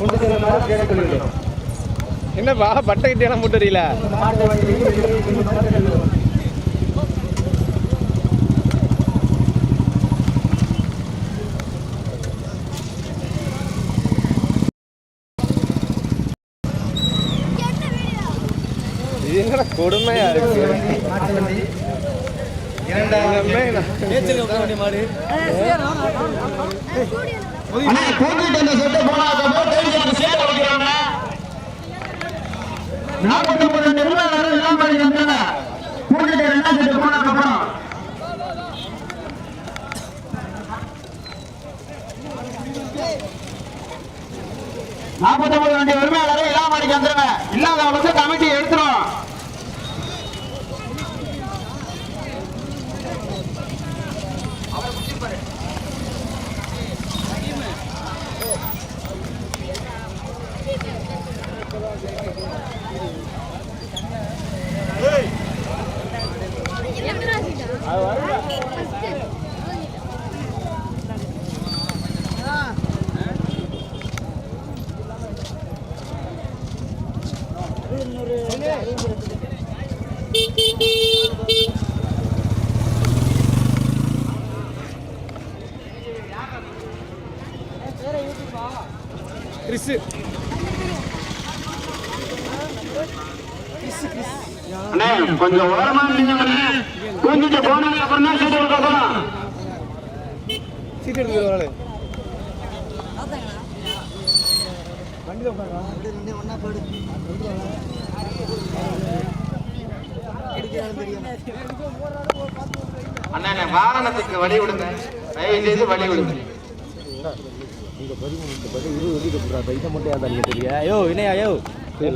கொண்டு செல்லுமாறு என்னப்பா பட்டை கிட்டியெல்லாம் போட்டு வரீங்களா என்னடா கொடுமையா இருக்கு? இரண்டாயிரம் மாடு. அண்ணா வாகனத்துக்கு வழி விடுங்க. தயவு செய்து வழி விடுங்க. இந்த பதிவு இந்த பதிவு இருபது வெளியிட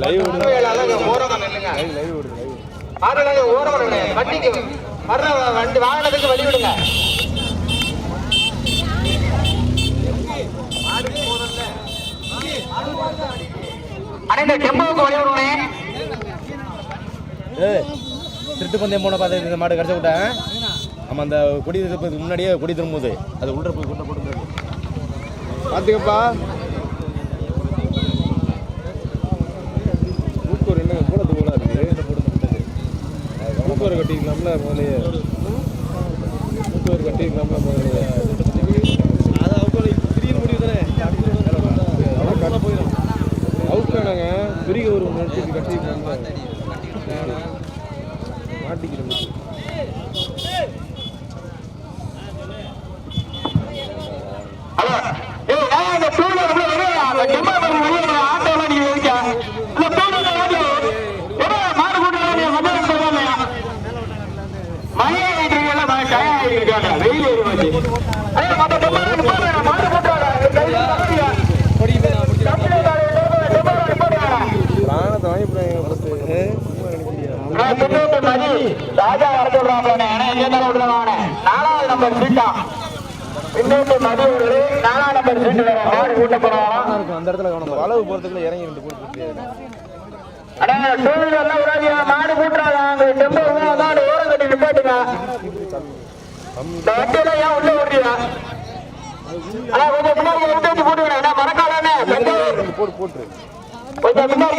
லைவ் விடுங்க லைவ் விடுங்க வண்டிக்கு வர்ற வண்டி வாகனத்துக்கு வழி விடுங்க. அனைத்து டெம்போவுக்கு வழிவிடுவோமே திருட்டு பந்தயம் போன பார்த்து இந்த மாடு கடைசி விட்டேன் நம்ம அந்த கொடி திருப்பதுக்கு முன்னாடியே கொடி திரும்புது. அது உள்ள போய் கொண்டு போட்டு பார்த்துக்கப்பா. ஊக்கூர் என்ன கூடத்து கூட இருக்குது ஊக்கூர் கட்டிக்கலாம்ல முதலே ஊக்கூர் கட்டிக்கலாம்ல முதலே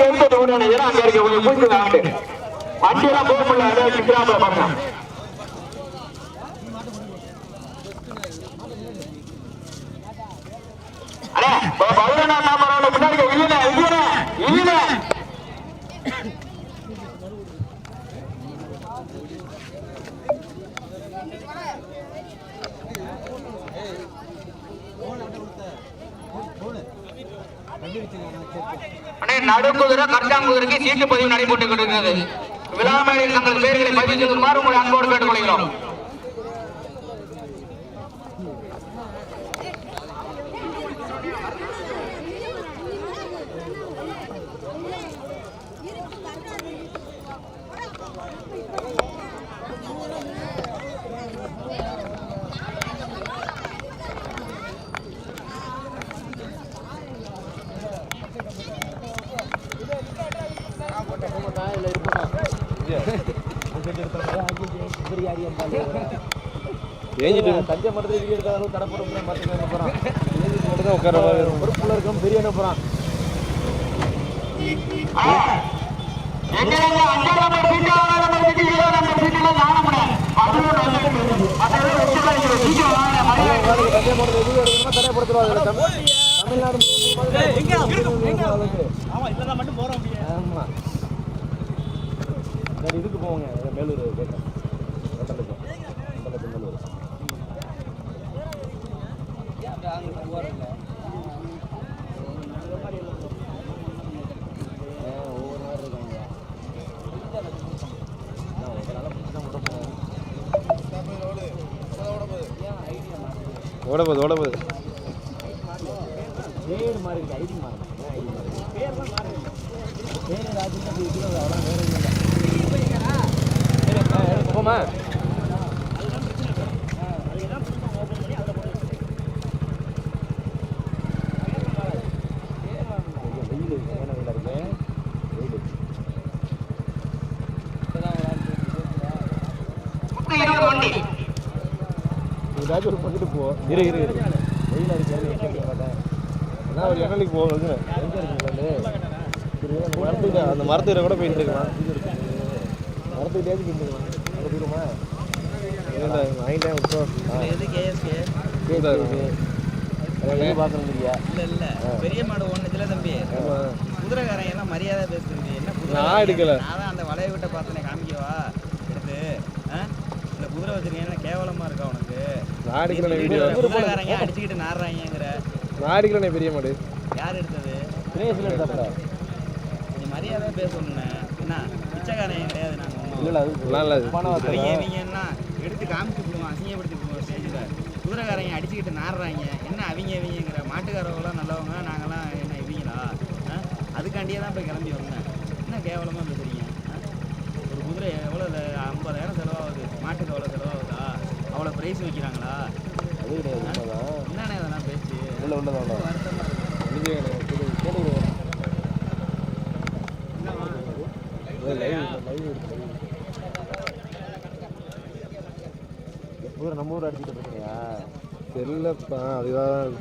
எடுத்துட்டு விடணும் ஏன்னா அங்க இருக்க கொஞ்சம் கூட்டு வாங்கிட்டு வண்டியெல்லாம் போகல அதாவது சிக்கிறாமல பாருங்க ஏஞ்சிட்டு தஞ்சை மட்டத்தில் வீடியோ எடுக்காத அளவு தடை போட்டு பார்த்து அனுப்புறான் மட்டும் தான் உட்கார பொறுப்புல இருக்கும் பெரிய அனுப்புறான் தமிழ்நாடு இதுக்கு போவாங்க மேலூர் கேட்க ஓட போகுது ஓட போகுது பேர் மாறி இருக்கு ஐடி மாறி ஏன் ஐடி மாறி பேர் தான் மாறி பேர் ராஜின்னு அப்படி இருக்கிறது அவ்வளோ வேற எதுவும் இல்லை போமா வெயில் இருக்கு என்ன வெயில் இருக்கு வெயில் மொத்தம் இருபது வண்டி ஏதாச்சும் ஒரு பக்கெட்டு போ இரு இரு இரு. வெயில் மாட்டேன் நான் ஒரு எங்கே இருக்கு சரி அந்த மரத்துக்கு அந்த மரத்துக்கிட்ட கூட போயிட்டு இருக்கலாம் மரத்துக்கிட்டே போயிட்டு இருக்கலாம் போயிடுமா இல்லை வாங்கிட்டேன் கேஎஸ்கே பார்க்கணும் இல்ல இல்ல. பெரிய மாடு ஒண்ணுச்சுல தம்பி. குதிரைக்காரன் எல்லாம் மரியாதை பேசுறது என்ன நான் எடுக்கல. நான் தான் அந்த வளைய விட்ட பார்த்தனே காமிக்கவா? எடுத்து? இந்த குதிரை வச்சிருக்கேன் கேவலமா இருக்கா உனக்கு? நான் எடுக்கிறேன் வீடியோ. அடிச்சுக்கிட்டு நாடுறாங்கிற நான் எடுக்கிறேனே பெரிய மாடு. யார் எடுத்தது? பிரேசில் எடுத்தாப்ல நீ மரியாதை பேசணும்னு என்ன? பிச்சைக்காரன் கிடையாது நாங்க. ஒண்ணும். இல்லை அது நல்லா இல்லை அவங்க என்ன? எடுத்து காமிச்சு விடுவோம் அசிங்கப்படுத்தி விடுவோம் ஸ்டேஜில் குதிரைக்காரங்க அடிச்சுக்கிட்டு நாடுறாங்க என்ன அவங்க இவங்கிற மாட்டுக்காரவங்களாம் நல்லவங்க நாங்களாம் என்ன இவங்களா? ஆ? அதுக்காண்டியே தான் இப்போ கிளம்பி வந்தேன். என்ன கேவலமாக பேசுறீங்க? ஆ? ஒரு குதிரை எவ்வளோ ஐம்பதாயிரம் செலவாகுது. மாட்டுக்கு எவ்வளோ செலவாகுதா? அவ்வளோ ப்ரைஸ் வைக்கிறாங்களா? அது கிடையாது என்னண்ணே அதெல்லாம் பேச்சு? உள்ள உள்ளதான் நம்ம ஊர் அடிச்சுட்டு இருக்கியா தெரியலப்பா அதுதான்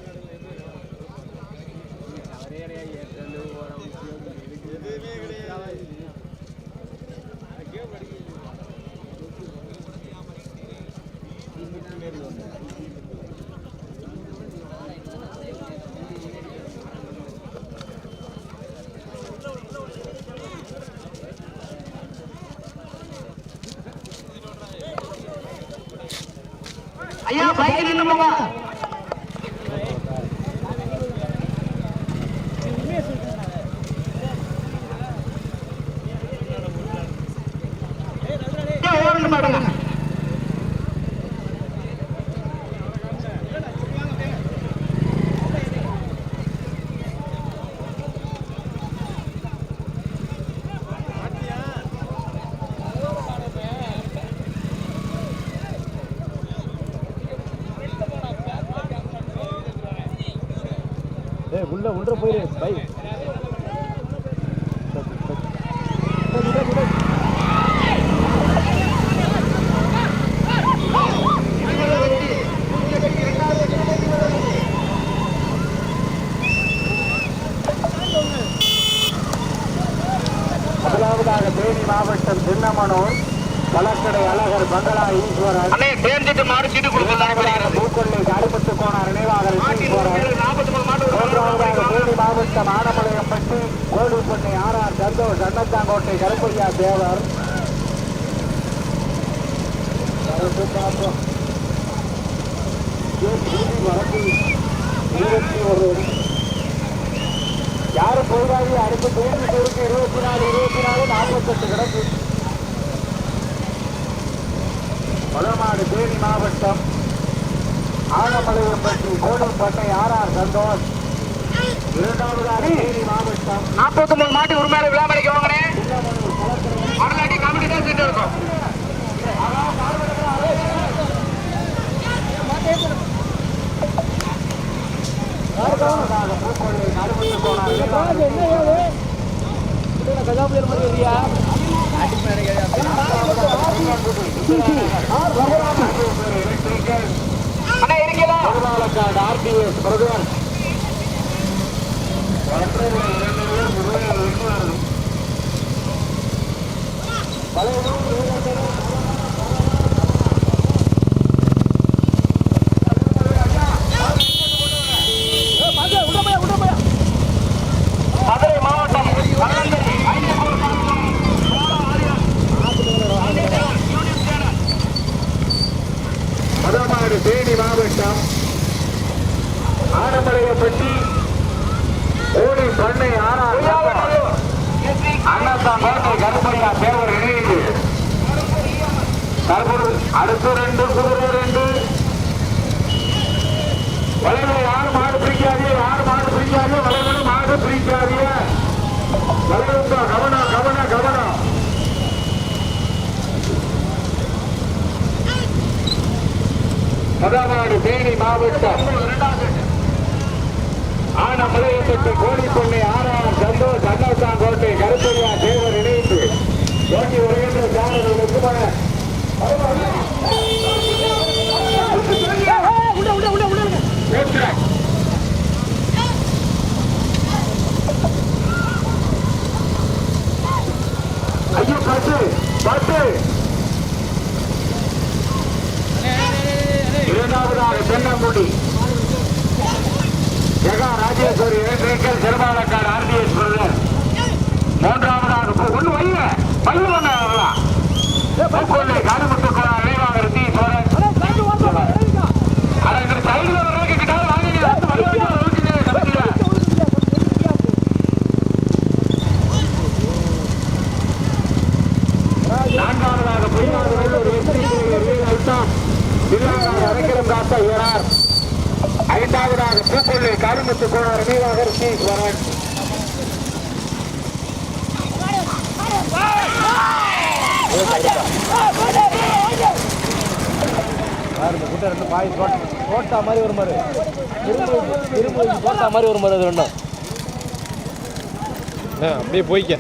ஐயா பைக் நின்று போங்க ஐயா, ஓரண்டு மாடுங்க. உள்ள போயிரு. பை. முதலாவதாக தேனி மாவட்டம் சின்னமனூர் வழக்கடை அழகர் பங்களா ஈஸ்வரன். பூக்கொள்ளை கருப்பத்து கோனார் நினைவாக ஈஸ்வரன் நாற்பத்தி மூணு மாடு மூன்றாவதாக தேனி மாவட்டம் ஆனமலையம்பட்டி கோடுப்பண்ணை வந்து சந்தோஷ் அன்னத்தாங்கோட்டை கருப்பையா தேவர். கருப்பு பாப்போம். இருபத்தி ஒரு யாரு போயிடாது அடுத்த தேதி இருக்கு இருபத்தி நாலு இருபத்தி நாலு நாற்பத்தெட்டு கிடக்கு. பலமாடு தேனி மாவட்டம் ஆனமலையம்பட்டி கோடுப்பட்டை ஆர்ஆர் சந்தோஷ் இரண்டாவதாக தேனி நாற்பத்தி மூணு மாட்டு உரிமையாளர் விழாமலைக்கு வாங்கினே மறுநாட்டி கமிட்டி தான் சீட்டு இருக்கும். அண்ணா இருக்கீங்களா ஆர்டிஎஸ் பிரதர் பழைய முதலாவது தேனி மாவட்டம். ஆனமலையப்பட்டு கோடிப்பண்ணை ஆறாம் சந்தோஷ் அண்ணாசான் கோட்டை கருப்பையா தேவர் இணைந்து கோட்டி வருகின்ற சாரர்களுக்கு வெகுமன பத்து பத்து இரண்டாவதாக தென்னங்குடி ஜெகா ராஜேஸ்வரி இளைஞர்கள் சிறுபாலக்காடு ஆர்டிஎஸ் பிரதர். மூன்றாவதாக போ- ஒண்ணு வைய பல்லு ஒண்ணு வரலாம் பூக்கொள்ளை கோணம் நினைவாக ரித்தீஸ்வரன் அட இந்த சைடுல வர்றதுக்கு கிட்ட வாங்கி நீ வந்து வழி வச்சு ஊட்டினே கமிட்டியில நான்காவதாக பொய்யாவது ஒரு வெற்றி அழுத்தம் திருவாரூர் அரைக்கிறம் காத்த வீரர் ஐந்தாவதாக பூக்கொள்ளை காரிமுத்து கோணம் நினைவாக ரித்தீஸ்வரன் யார் இந்த குட்டை ரெண்டு பாய் தோட்ட மாதிரி ஒரு திரும்ப தோட்டா மாதிரி ஒரு மாதிரி அது ரெண்டும். அப்படியே போய்க்க.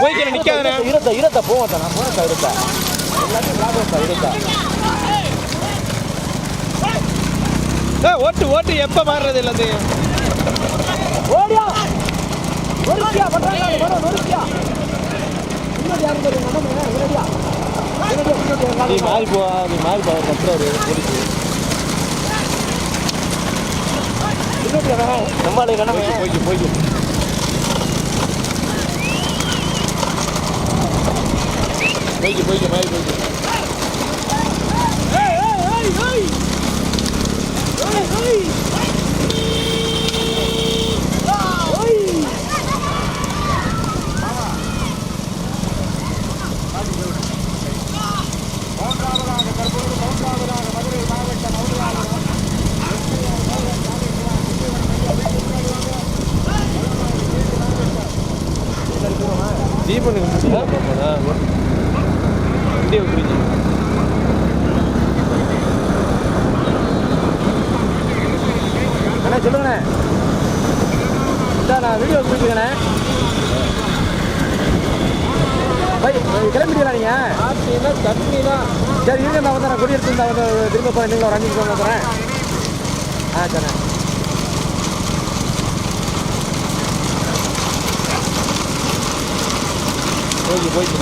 போய்க்கிறேன் நிற்காதே இருத்த இருத்த போவத்தா நான் போனேன் இருத்த எல்லாத்தையும் லாபம் இருத்த ஓட்டு ஓட்டு எப்போ மாறுறது எல்லாத்தையும்? ஓடியா! நொறுக்கியா பண்றாங்க வரும் நொறுக்கியா. முன்னாடி யாரும் தெரியும்? நம்ம முன்னாடியா நீ மாறி போ நீ மாறி போ கத்துறாரு போலீஸ் நம்மளே கடமை போய்க்கு போய்க்கு போய்க்கு போய்க்கு மாறி போய்க்கு தீபனுக்கு வண்டியை விட்டுருச்சு அண்ணா சொல்லுங்கண்ணே. சார் நான் வீடியோ கொடுத்துருக்கண்ணே. பை கிளம்பிட்டீங்களா நீங்கள் ஆட்டினா சட்னினா சரி இருங்க நான் வந்து நான் குடி எடுத்து நான் வந்து திரும்ப போய் நீங்களும் ஒரு அஞ்சு நிமிஷம் வந்துடுறேன் ஆ சரிண்ணே போய்க்கு போய்க்கு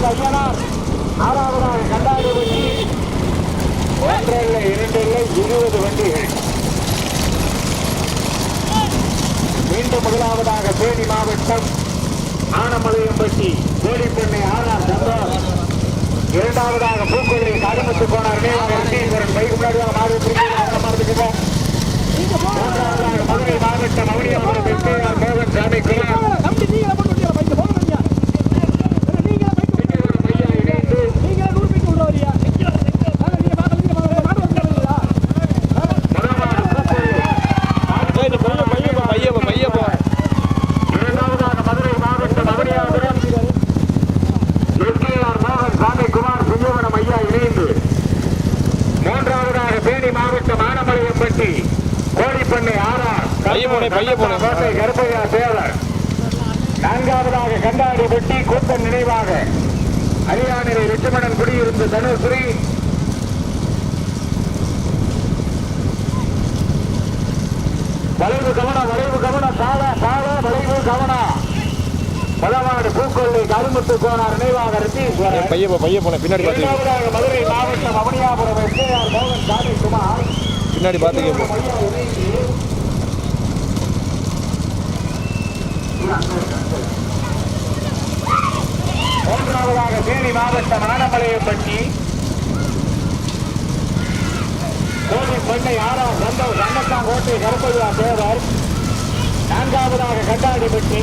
ஆனந்த ஐயனார் ஆறாவதாக கண்டாடு வண்டி ஒன்று இல்லை இரண்டு இல்லை இருபது வண்டிகள் மீண்டும் முதலாவதாக தேனி மாவட்டம் ஆனமலையம்பட்டி கோடிப்பண்ணை ஆறாம் சந்தோஷ் இரண்டாவதாக பூக்கொள்ளி கருமத்து போனார் நினைவாக ரிஷீஸ்வரன் பைக் முன்னாடியாக மாறி மூன்றாவதாக மதுரை மாவட்டம் அவனியாபுரம் வெங்கையார் மோகன் சாமி குமார் தம்பி நீங்களே போட்டு விட்டீங்களா பைக்கு போக நீங்க நீங்களே பைக்கு ஐயா இணைந்து நீங்களே நூறு பைக்கு உள்ள வரியா நீங்க பார்த்து நீங்க மாடு வந்துடுறீங்களா முதலாவது பூக்கொள்ளி பைய போ பைய போ பைய போ இரண்டாவதாக மதுரை மாவட்டம் அவனியாபுரம் எஸ்கேஆர் மோகன் சாமி குமார் சுந்தவனம் ஐயா இணைந்து மூன்றாவதாக தேனி மாவட்டம் ஆனமலையம்பட்டி கோடிப்பண்ணை ஆறார் பைய போனே, பைய போனே. கோட்டை கருப்பையா தேவர் நான்காவதாக கண்டாடி கூட்டம் நினைவாக அரியானிலை லட்சுமணன் குடியிருந்த தனுஸ்ரீ வளைவு கவனம் வளைவு கவனம் சால சால வளைவு கவனம் பலவாடு பூக்கொள்ளி கருமுத்து கோனார் நினைவாக ரித்தீஸ்வரர் பைய போ பைய போனே பின்னாடி மதுரை மாவட்டம் அவனியாபுரம் எஸ்கேஆர் மோகன் சாமி குமார் பின்னாடி பார்த்துக்க போ மூன்றாவதாக தேனி மாவட்டம் ஆனமலையப்பட்டி கோடி பெண்ணை ஆறாம் சந்தோஷ் அன்னத்தாங்கோட்டை கருப்பையா தேவர் நான்காவதாக கட்டாடிப்பட்டி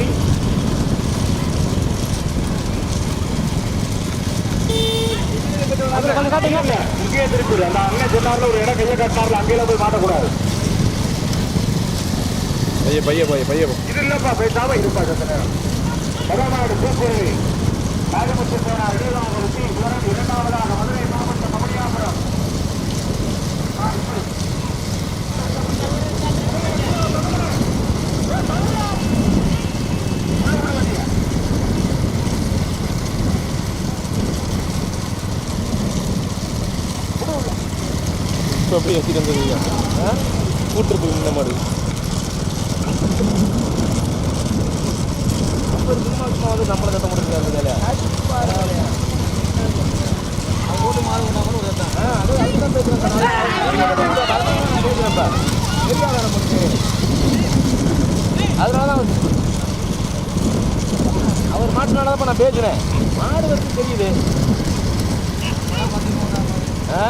இங்கே திருப்பூர். அந்த அண்ணன் சொன்னார்ல ஒரு இடம் கையை கட்டினார்ல அங்கேயில போய் மாட்டக்கூடாது. பைய பைய பைய பைய. போ இது இல்லப்பா பேசாம இருப்பா நேரம். தமிழ்நாடு பூக்குழி ராஜபுத்த சேனா இடையிலாமூர்த்தி இவரன் இரண்டாவதாக மதுரை மாவட்டம் கபடியாபுரம் அப்படியே வச்சுட்டு வந்துருக்கீங்க கூட்டு போய் இந்த மாடு பக்கம் வந்து நம்மளை கட்ட முடியாது வேலையா? அதனால தான் அவர் மாட்டினால தான் நான் பேசுகிறேன் மாடு வந்து தெரியுது. ஆ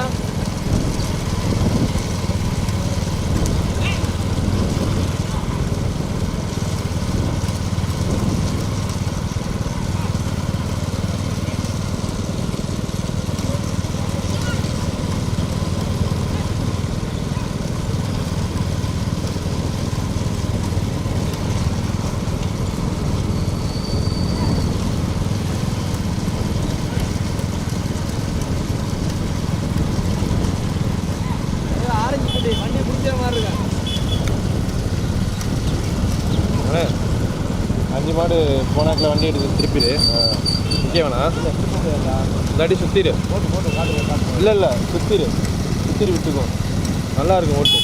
அண்ணே, அஞ்சு மாடு போனாக்கில் வண்டி எடுத்து திருப்பிடு. நிற்க வேணாம் இல்லாட்டி சுற்றிடு இல்லை இல்லை சுற்றிடு சுற்றிடு விட்டுக்கும் நல்லா இருக்கும் ஓட்டு.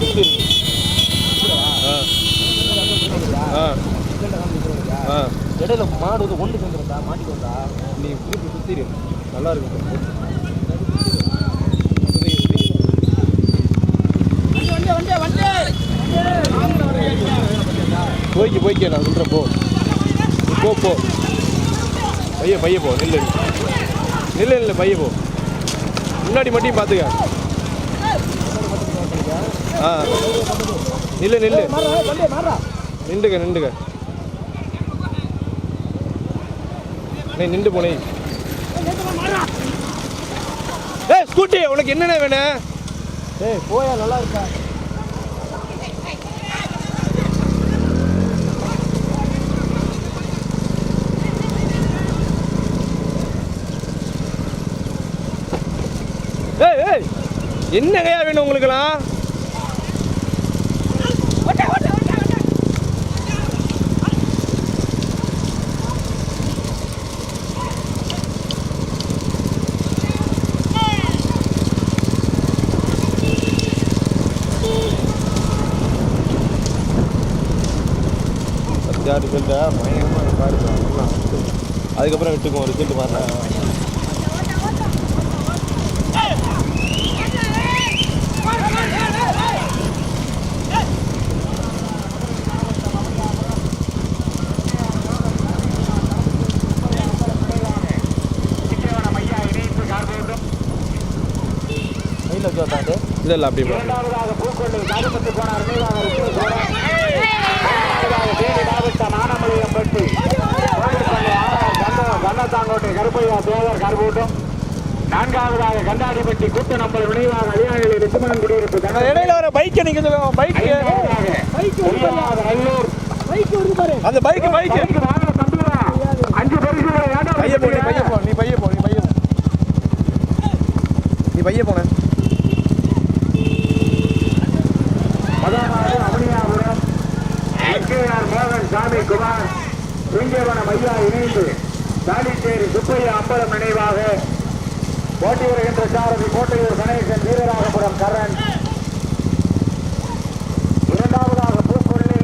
சுற்றிடு ஆ. ஆ. இடையில மாடு வந்து ஒன்று சேர்ந்துருந்தா வந்தா நீ திருப்பி சுற்றிடு நல்லா இருக்கும். போய்க்கு போய்க்க நான் சொல்கிறேன் போ. போ போ பைய பைய போ நில்லு. நில்லு நில்லு பைய போ முன்னாடி மட்டும் பார்த்துக்க. ஆ. நில்லு நில்லு. நின்றுக்க நின்றுக்க. நீ நின்று போனே ஏய் ஸ்கூட்டி உனக்கு என்னென்ன வேணும்? ஏய் போயா நல்லா இருக்கா ஏய் ஏய் என்னங்கய்யா வேணும் உங்களுக்குலாம் பேர்ட்ட பயங்கரமாக பாருங்க. அதுக்கப்புறம் விட்டுக்குவோம் ரிசல்ட் மாறினா சிக்கவனம் ஐயா இணைத்து கார்போட்டும் கையில் வச்சு வந்தாண்டு இல்லை இல்லை அப்படி போ. இரண்டாவதாக பூக்கொள்ளை காதுபத்து போனார் மீதான ரிஷி சோழன் மூன்றாவதாக தேனி மாவட்டம் ஆனமலையம்பட்டி கோழிப்பள்ளி ஆறாம் கண்ண கண்ணத்தாங்கோட்டை கருப்பையா தேவர் கருப்பூட்டம் நான்காவதாக கண்டாடிப்பட்டி கூட்ட நம்பர் நினைவாக அழியாநிலை ரிசுமன் குடியிருப்பு இடையில வர பைக்கை சொல்லுங்க பைக்கு ஐந்தாவது நல்லூர். அந்த வாங்க தம்பிகளா. அஞ்சு பரிசுகளை வேண்டாம் பைய போ நீ பைய போ நீ பைய போ நீ பைய போ. நீ பைய போன மதமாறு அவனியாபுரம் எஸ்கேஆர் மோகன் சாமி குமார் சிங்கவனம் ஐயா இணைந்து தாலிச்சேரி சுப்பையா அம்பலம் நினைவாக போட்டி வருகின்ற சாரதி கோட்டையூர் கணேசன் வீரராகபுரம் கரண் இரண்டாவதாக பூக்கொள்ளி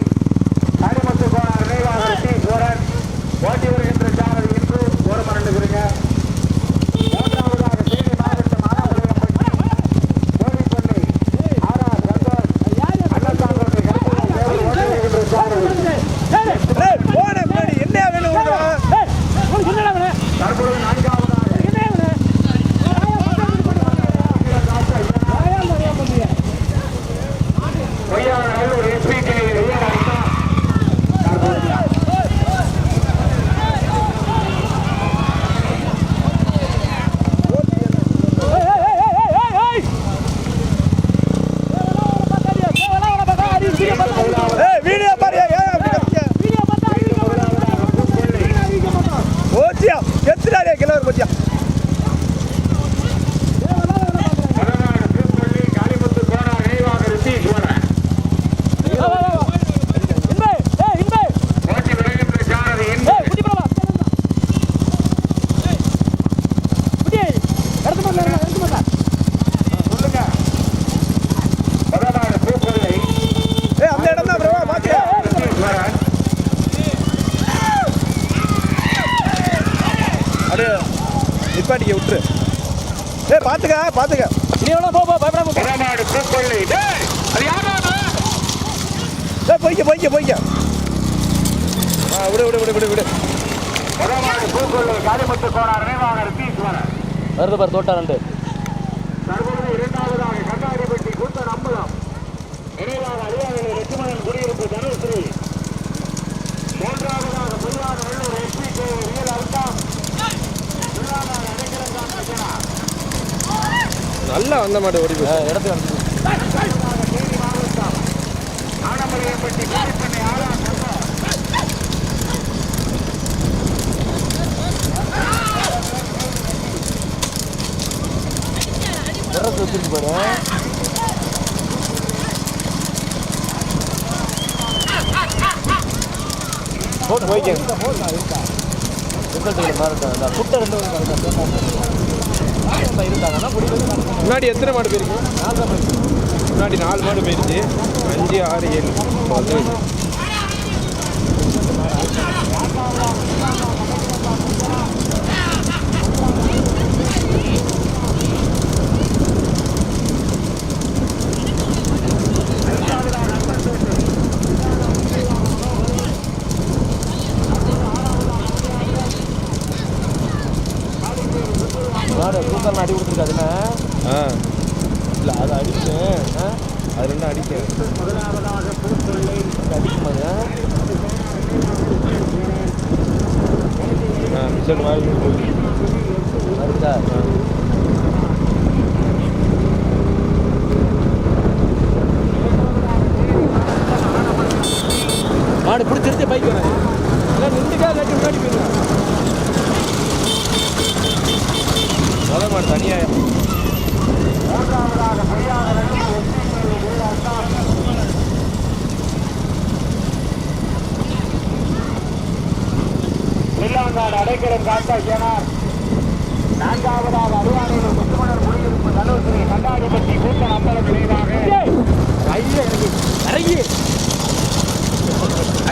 காளிமுத்து கோனார் நினைவாக ரிஷீஸ்வரன் போட்டி வருகின்ற சாரதி இன்று ஓரமன் இருக்கிறீங்க மூன்றாவதாக தேனி மாவட்டம் ஆனமலையம்பட்டி கோழிப்பள்ளி ஆரா சந்தோஷ் அன்னசாங்கோட்டை கருப்பூர் தேவர் ஓட்டி வருகின்ற சாரதி போன முன்னாடி என்ன வேணும் உங்களுக்கு தற்பொழுது பத்தியா எத்தனை கிலோ பத்தியா வடநாடு பூப்பள்ளி காளிமுத்து கோனார் நினைவாக ரித்தீஸ்வரன் போட்டி விளைகின்ற சாரதி இன்று சொல்லுங்க வடநாடு பூப்பள்ளி ஏ அந்த இடம் தான் பிரபா பாத்தியா ரித்தீஸ்வரன் அப்படியே நிப்பாட்டிக்க விட்டுரு. ஏ பாத்துக்க பாத்துக்க. டேய், அது யாரா அது? ஏ போய்க்க போய்க்க போய்க்க ஆ விடு விடு விடு விடு விடு. வருது பாரு தோட்டா ரெண்டு. இரண்டாவதாக கண்டாடிப்பட்டி கூத்தன் அம்பலம். நினைவாக அடியாவிலே லட்சுமணன் குடியிருப்பு தனுஸ்ரீ மூன்றாவதாக பொதுவாக வெள்ளூர் எஸ்பி கே ரியல் அல்தாம் முதலாவதாக அடைக்கலங்கான் ரச்சனா நல்லா வந்த மாடு ஓடி போய் இடத்துக்கு வச்சிருக்கு பாரு. போட்டு போய்க்க. ரிசல்ட்டுகள் மாறட்டும் அந்த குட்டை ரெண்டு இருந்தாங்கன்னா பிடிக்கிறது முன்னாடி எத்தனை மாடு போயிருக்கு? முன்னாடி நாலு மாடு போயிருச்சு அஞ்சு ஆறு ஏழு பத்து மாடு தூக்கம் அடி கொடுத்துருக்காதுண்ணே ஆ இல்லை அது அடிச்சேன் ஆ அது ரெண்டும் அடிக்கேன் அடிக்குமாங்க ஆ ரிசல்ட் மாதிரி போகுது வருதா மாடு பிடிச்சிருச்சு பைக் வரேன் இல்லை நின்றுக்கா இல்லாட்டி முன்னாடி போயிருக்கேன் முத மாடு தனியாக மூன்றாவதாக பொய்யாக வெள்ளூர் எஸ்பி கே ரியல் அல்தாம் வில்லாங்காடு அடைக்கலம் காத்தா சேனார் நான்காவதாக அருவானையில் முத்துமணர் குடியிருப்பு தனுஸ்ரீ கண்டாடிப்பட்டி கூட்டம் அம்பலம் நினைவாக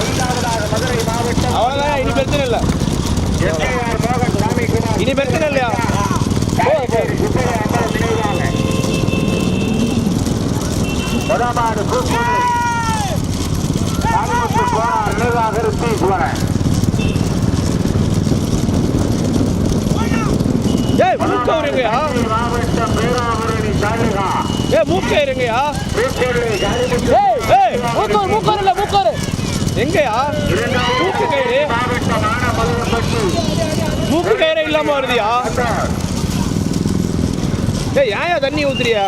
ஐந்தாவதாக மதுரை மாவட்டம் அவ்வளோதான் இனி பிரச்சனை இல்லை எஸ்ஐஆர் மோகன் சாமி குமார் இனி பிரச்சனை இல்லையா காரைக்குடி சுப்பையா அம்பலம் நினைவாக ஏய் மூக்க இருங்கயா பேராவூரணி மூக்க இருங்கயா காளிமுத்து ஏய் மூக்கோர் மூக்கோர் இல்லை மூக்கோர். எங்கயா? மூக்கு கயிறு. மூக்கு இல்லாம வருதியா? ஏய் ஏன் தண்ணி ஊத்துறியா?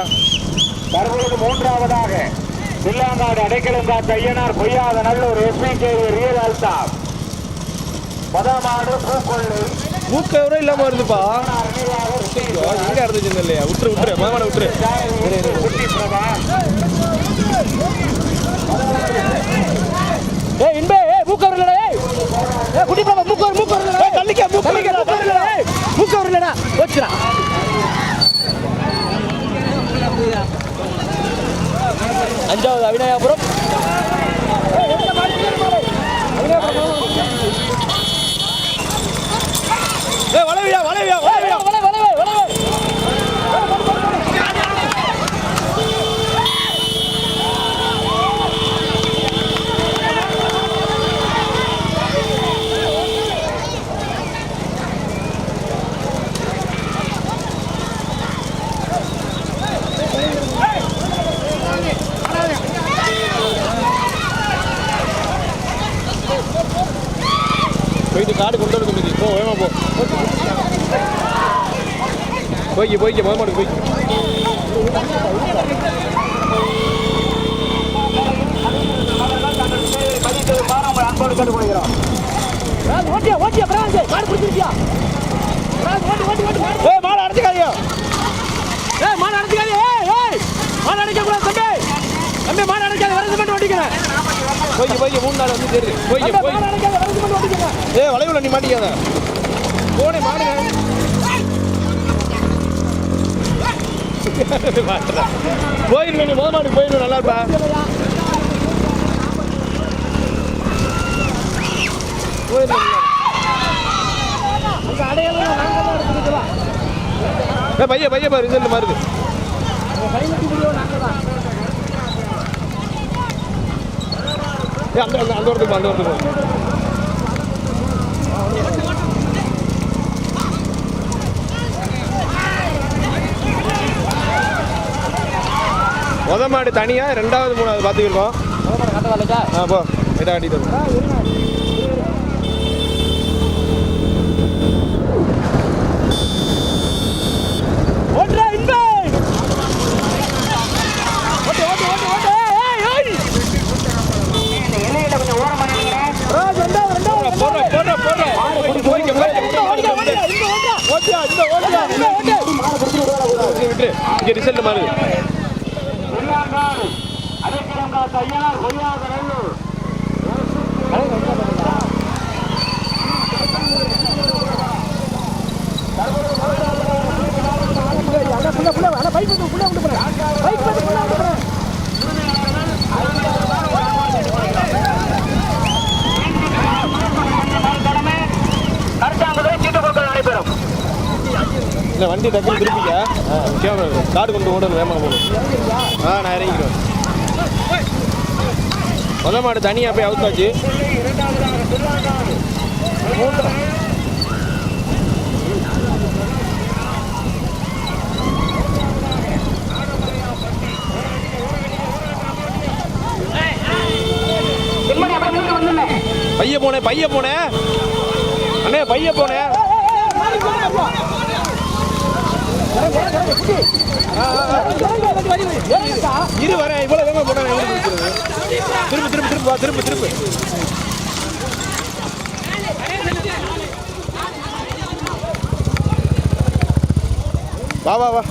தற்பொழுது மூன்றாவதாக. சில்லாங்காடு அடைக்கலம் காத்த Ayyanar பொய்யாத Nallur SP K real Altaf பதமாடு பூக்கொள்ளை மூக்கு கயிறு இல்லாம வருதுப்பா. எங்க இருந்துச்சு இல்லையா விட்டுரு விட்டுரு. மாமாட விட்டுரு. ஏய் இன்பே ஏய் மூக்கோர் இல்லடா ஏய். ஏய் குட்டி பாப்பா மூக்கோர் இல்லடா ஏய், தள்ளிக்க, இல்லடா. ஏய். மூக்கோர் இல்லடா. வச்சுடா அஞ்சாவது போயிட்டு காடு கொண்டு வந்து தம்பி போ வேமா போ. போய்க்கு போய்க்கு மொதல் மாடு போய்க்கு அன்போடு கேட்டுக்கொள்கிறோம் ஓட்டியா ஓட்டியா பிரான்ஸ் மாடு பிடிச்சிருச்சு ஓட்டியா ஓட்டி ஓட்டி ஓட்டி ஏய் மாடு அடைச்சிக்காதீங்க ஏய் மாடு அடைக்காதே ஏய் ஏய் மாடு அடைக்க கூடாது தம்பி தம்பி மாடு அடைக்காத வரது மட்டும் ஓட்டிக்கிறேன் போய்க்கு போய்க்கு மூணு நாள் வந்து தெரியுது போய் ஓட்டிக்கிறேன் ஏய் வளைவுல நீ மாட்டிக்காத போனே மாடுங்க போயிருங்க நீ முத மாடு போயிருங்க நல்லா இருப்பா போயிருங்க அங்க அடையாளம் நாங்க தான் எடுத்துக்கலாம் ஏய் பைய பைய பாரு ரிசல்ட் மாறுது கை நட்டி முடியும் நாங்க தான் ஏய் அந்த அந்த அந்த இடத்துக்கு போ, அந்த இடத்துக்கு போ. முத மாடு தனியா ரெண்டாவது மூணாவது பார்த்துக்கிருக்கோம். ஆ போ. இதை ஆட்டிட்டு வா. ஓட்டுறா இன்பே ஓட்டு ஓட்டு ஓட்டு ஓட்டு ஏய் ஏய் எல்லையில கொஞ்சம் ஓரம் பண்ணிக்கிறேன் ராஜ் ரெண்டாவது ரெண்டாவது போடுறா போடுறா போடுறா போய்க்க போய்க்க ஓட்டியா ஓட்டியா இங்க ஓட்டியா ஓட்டியா இந்த ஓட்டியா இங்க ஓட்டியா இங்க விட்டு இங்க ரிசல்ட் மாறுது வெள்ளாங்கால் அடைக்கலம் காத்த ஐயனார் கொய்யாக நல்லூர் அண்ணா புள்ள புள்ள அண்ணா பைக் வந்து புள்ள வந்து போறேன் பைக் வந்து புள்ள வந்து இல்லை வண்டி டக்குனு திருப்பிக்க. கேமரா காடு கொண்டு ஓடணும் வேமா போகணும் ஆ நான் இறங்கிக்கிறேன். முத மாடு தனியாக போய் அவுத்தாச்சு. பைய போனேன் பைய போனேன் அண்ணே பைய போனேன் இரு வர இவ்வளோ வேகமா போட்டாங்க திரும்ப திரும்ப திரும்ப வா திரும்ப திரும்ப வா வா வா.